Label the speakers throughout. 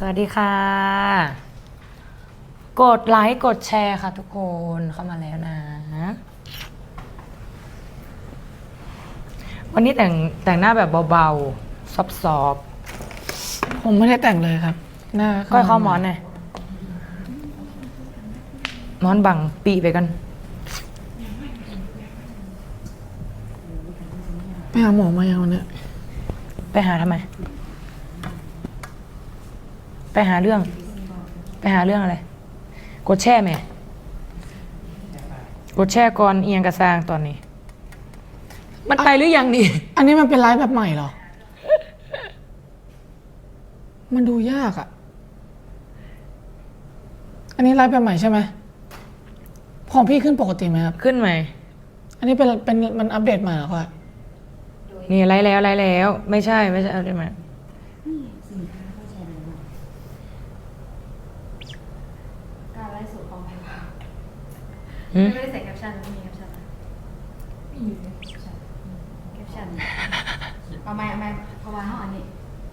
Speaker 1: สวัสดีค่ะ กดไลค์กดแชร์ค่ะทุกคนเข้ามาแล้วนะ วันนี้แต่งแต่งหน้าแบบเบาๆ ซอฟ
Speaker 2: ผมไม่ได้แต่งเลยครับ หน้า
Speaker 1: ๆก้อยเข้ามอนหน่อยมอนบังปีไปกัน
Speaker 2: ไปหาหมอมาอย่างวันเนี้ย
Speaker 1: ไปหาทำไม ไปหาเรื่อง ไปหาเรื่องอะไร กดแช่ไหมกดแช่ก่อนเอียงกระซางตอนนี้ มันไปหรือยังนี่
Speaker 2: อันนี้มันเป็นไลฟ์แบบใหม่เหรอ มันดูยากอะ่ะ อันนี้ไลฟ์แบบใหม่ใช่ไหมของพี่ขึ้นปกติไหมครับ
Speaker 1: ขึ้นไหม
Speaker 2: อันนี้เป็นเป็นมันอัปเดตใหม่เหรอครับ
Speaker 1: นี่ไล่แล้วไล่แล้ว ไม่ใช่ไม่ใช่เอาได้ไหม
Speaker 3: การไลฟ์สดของแพง
Speaker 1: หืม
Speaker 3: ไม่ได้ใส่แคปชั่นไม่มีแคปชั่นนะมีอยู่ในแคปชั่นแคปชั่นเอาไหมเอาไหมเพราะว่าเขาอันนี้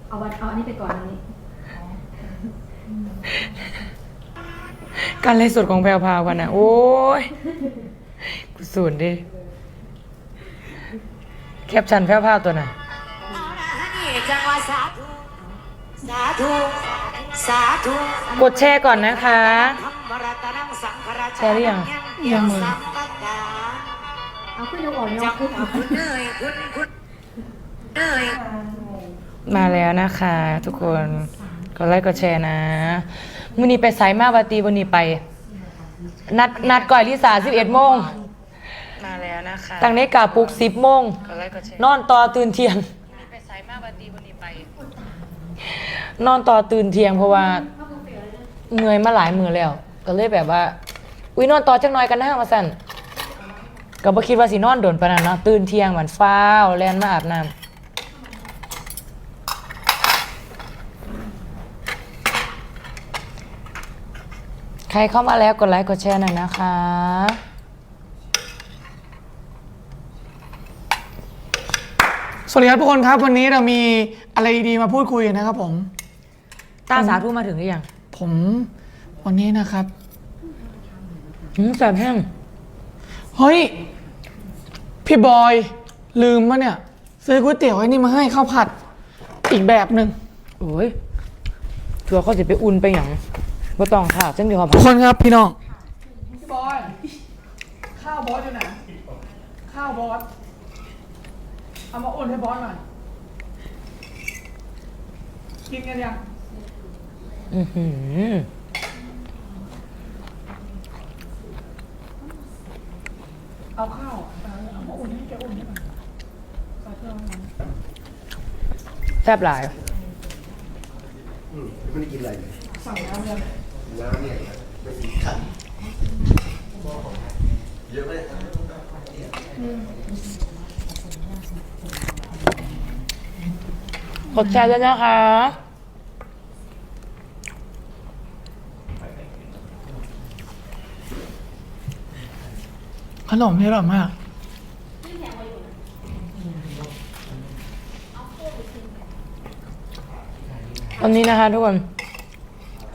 Speaker 3: เอาวันเอาอันนี้ไปก่อนอันนี้
Speaker 1: การไล่สดของแพรวพราวกันนะโอ้ยกูสูนดิแคปชั่นแพรวพราวตัวน่ะ
Speaker 4: จังหวะสาธุสาธุสาธุ
Speaker 1: กดแชร์ก่อนนะคะ แชร์หรือยัง
Speaker 2: ยังเลย
Speaker 4: สัมปทา
Speaker 3: เอาขึ้นยกออกย
Speaker 4: จั
Speaker 3: ก
Speaker 4: ง
Speaker 3: ขึ้น
Speaker 4: หวะคุณเอ้ยคุณคุณเอ้ย
Speaker 1: มาแล้วนะคะ ทุกคนกดไลค์กดแชร์นะวันนี้ไปไซมาวาตีวันนี้ไป นัดนัดก่อยลิสา11โมง
Speaker 2: มาแล้วนะคะ
Speaker 1: ตั้งในาฬิกาปลุก10โมง
Speaker 2: ก็ไลฟ์ก็แชร์
Speaker 1: นอนต่อตื่นเที่ยง
Speaker 2: ไปไซมาวาตีวันนี้ไป
Speaker 1: นอนต่อตื่นเที่ยงเพราะว่าเหนื่อยมาหลายมือแล้ว ก็เลยแบบว่า อุ้ยนอนต่อจังน้อยกันนะมาสั่นก็บ่คิดว่าสินอนโดนปานนั้นเนาะตื่นเที่ยงเหมือนฟ้าวแล่นมาอาบน้ำใครเข้ามาแล้วกดไลค์กดแชร์หน่อยนะคะ
Speaker 2: สวัสดีครับทุกคนครับวันนี้เรามีอะไรดีๆมาพูดคุยกันนะครับผม
Speaker 1: ตาสาธุมาถึงหรือยัง
Speaker 2: ผมวันนี้นะครับ
Speaker 1: หืมแสบแห้ง
Speaker 2: เฮ้ย พี่บอย ลืมมะเนี่ย ซื้อก๋วยเตี๋ยวไอ้นี่มาให้ข้าวผัด อีกแบบหนึ่ง
Speaker 1: โอ้ยทัวร์เขาจะไปอุ่นไปอย่างบ่ต้องข่าวเส้นเดียวกับ
Speaker 2: ทุกคนครับพี่น้อง พี่บอย ข้าวบอสอยู่ไหน ข้าวบอส เอามาอุ่นให้บอสหน่อย กินกันยัง
Speaker 1: อือหือ
Speaker 2: เอาข้าวเอาเอามาอุ่นให้แกอุ่นให้หน่อยใส่เครื่องให้หน่อย
Speaker 1: แซ่บหลาย
Speaker 5: อืมไม่ได้กินอะไรเลย
Speaker 2: สั่งน้ำเลย
Speaker 5: น้ำเนี่ยไม่มีขันเยอะไหม
Speaker 1: กดแชร์ด้วยนะคะ
Speaker 2: ขนมนี่อร่อยมาก
Speaker 1: วันนี้นะคะทุกคน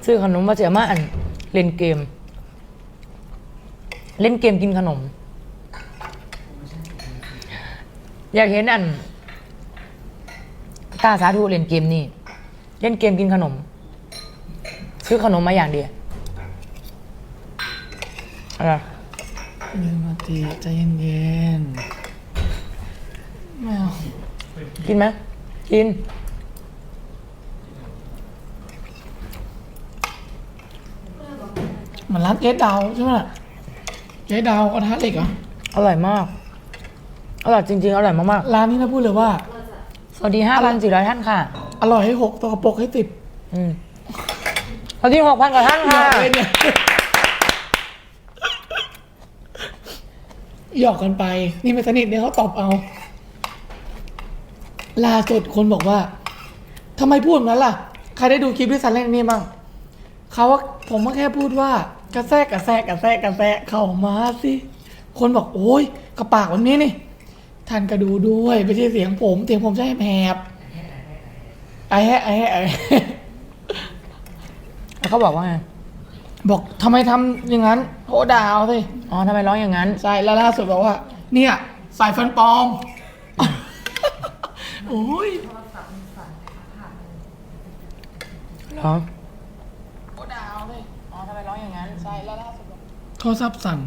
Speaker 1: ซื้อขนมมาเสียมาอันเล่นเกม เล่นเกมกินขนม อยากเห็นอันตาสาธุเล่นเกมนี่ เล่นเกมกินขนม ซื้อขนมมาอย่างเดียวอะไร
Speaker 2: เย็นมาตีใจเย็นๆไม่เอา
Speaker 1: กินไหมกิน
Speaker 2: เหมื อนร้านเจ๊ดาวใช่ไหมล่ะเจ๊ดาวกระทะเหล็กเหรอ
Speaker 1: อร่อยมาก อร่อยจริงๆ อร่อยมาก
Speaker 2: ร้านนี้นะพูดเลยว่า
Speaker 1: ๆ สวัสดีห้าพันสี่ร้อยท่านค่ะ
Speaker 2: อร่อยให้หกตัวกระปรกให้ติด
Speaker 1: อืมสวัสดีหกพันกว่าท่านค่ะ
Speaker 2: หยอกเล่นเนี่ยหยอกกันไป นี่ไม่สนิทเนี่ยเขาตอบเอาล่าสุดคนบอกว่าทำไมพูดแบบนั้นล่ะ ใครได้ดูคลิปที่สันเล่นนี่บ้างเขาว่าผมก็แค่พูดว่า กระแทกกระแทกกระแทกกระแทกเข้ามาสิ คนบอกโอ้ยกระปากแบบนี้นี่ท่านก็ดูด้วยไม่ใช่เสียงผม เสียงผมใช่แหบไอ้แฮะไอ้แฮะไอ้แฮะ
Speaker 1: เขาบอกว่าไง
Speaker 2: บอกทำไมทำอย่างนั้นโอ้ด่าเอาสิ
Speaker 1: อ๋อทำไมร้องอย่างนั้น
Speaker 2: ใช่แล้วล่าสุดบอกว่า เนี่ยใส่ฟันปลอมโอ้ย
Speaker 1: เหรอ
Speaker 2: ใช่แล้วล่าสุดบอกโทรศัพท์สั่ง